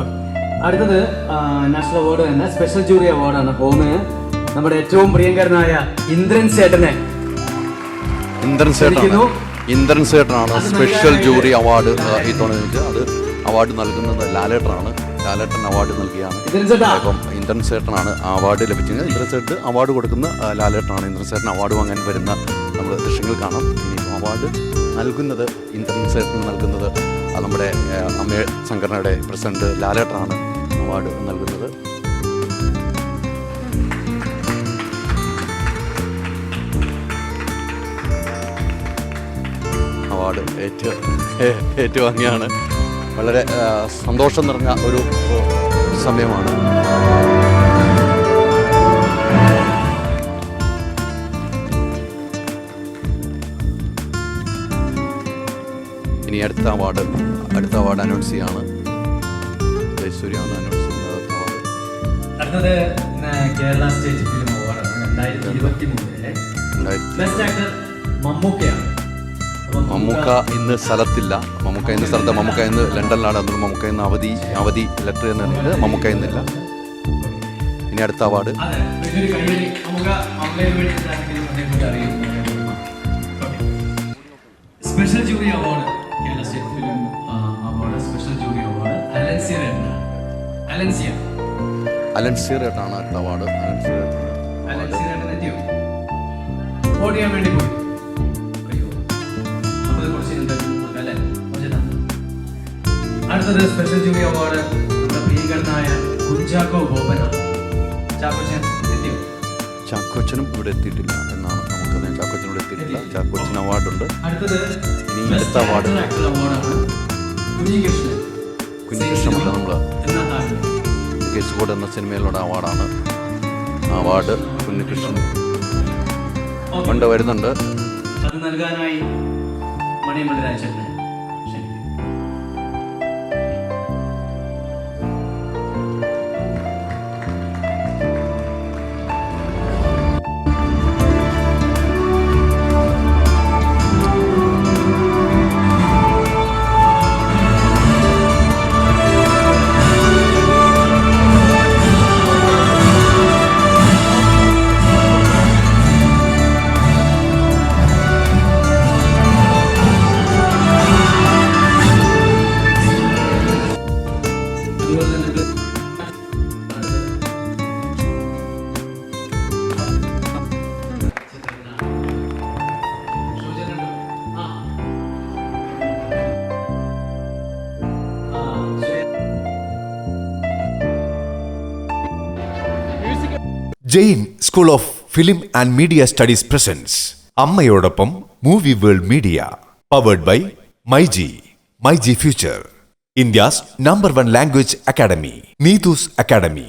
Okay. അടുത്തത് national award തന്നെ special jury അവാർഡാണ് ഹോമിന് നമ്മുടെ ഏറ്റവും പ്രിയങ്കരനായ ഇന്ദ്രൻ സേട്ടനെ. ഇന്ദ്രൻ സേട്ടനു സേട്ടനാണ് ഇന്ദ്രൻ സേട്ടനാണ് സ്പെഷ്യൽ ജൂറി അവാർഡ് ഈ ഇത്തവണ എനിക്ക് അത് അവാർഡ് നൽകുന്നത് ലാലേട്ടനാണ്. ലാലേട്ടൻ അവാർഡ് നൽകിയാണ്. അപ്പം ഇന്ദ്രൻ സേട്ടനാണ് അവാർഡ് ലഭിച്ചത് ഇന്ദ്രൻ സേട്ട് അവാർഡ് കൊടുക്കുന്ന ലാലേട്ടനാണ് ഇന്ദ്രൻ സേട്ടൻ അവാർഡ് വാങ്ങാൻ വരുന്ന നമ്മൾ ദൃശ്യങ്ങൾ കാണാം. ഇനി അവാർഡ് നൽകുന്നത് ഇന്ദ്രൻ സേട്ടൻ നൽകുന്നത് നമ്മുടെ അമ്മേ സംഘടനയുടെ പ്രസിഡന്റ് ലാലേട്ടനാണ് അവാർഡ് നൽകുന്നത്. അവാർഡ് ഏറ്റു ഏറ്റവും ഏറ്റുവാങ്ങിയാണ് വളരെ സന്തോഷം നിറഞ്ഞ ഒരു സമയമാണ്. ഇനി അടുത്ത അവാർഡ് അടുത്ത അവാർഡ് അനൗൺസ് ചെയ്യാണ്. ജയസൂര്യാണ് അനൗൺസ് ചെയ്യുന്നത്. അടുത്തത് കേരള സ്റ്റേറ്റ് ഫിലിം അവാർഡാണ് രണ്ടായിരത്തി ഇരുപത്തി മൂന്നിലെ ബെസ്റ്റ് ആക്ടർ മമ്മൂക്കയാണ്. മമ്മൂക്ക ഇന്ന് സ്ഥലത്തില്ല. മമ്മൂക്ക ഇന്ന് സ്ഥലത്ത് മമ്മൂക്ക ഇന്ന് ലണ്ടനിലാണ്. അതുകൊണ്ട് മമ്മൂക്ക ഇന്ന് അവധി അവധി ലെറ്റർ എന്നുണ്ട് മമ്മൂക്ക ഇന്നില്ല. ഇനി അടുത്ത award. Special jury award Kerala state film award special jury award. Alencier Alencier. Alencier ഏട്ടാണ് അടുത്ത അവാർഡ്. അലൻസിയർ അലൻസിയ ഓടിയാൻ വേണ്ടി പോയി. അടുത്തത് സ്പെഷ്യൽ ജൂറി അവാർഡ് നമ്മുടെ പ്രിയങ്കരനായ കുഞ്ചാക്കോ ബോബനാണ് ചാക്കോച്ചൻ എത്തിയോ? ചാക്കോച്ചനും ഇവിടെ എത്തിയിട്ടില്ല എന്നാണ് നമുക്ക് ചാക്കോച്ചൻ ഇവിടെ എത്തിയിട്ടില്ല. ചാക്കോച്ചൻ അവാർഡുണ്ട്. അടുത്തത് ഇനി അടുത്ത ആണ് കുഞ്ഞികൃഷ്ണൻ. കുഞ്ഞികൃഷ്ണനല്ല നമ്മൾ. എന്നാ താങ്കൾ കേസുകോട് എന്ന സിനിമയിലുള്ള അവാർഡാണ്. അവാർഡ് കുഞ്ഞികൃഷ്ണൻ. കൊണ്ട് വരുന്നുണ്ട്. അത് നൽകാനായി രാജേട്ടനെ. Jain school of film and media studies presents. അമ്മയോടൊപ്പം movie world media. Powered by myG myG future. India's number one language academy Neethu's academy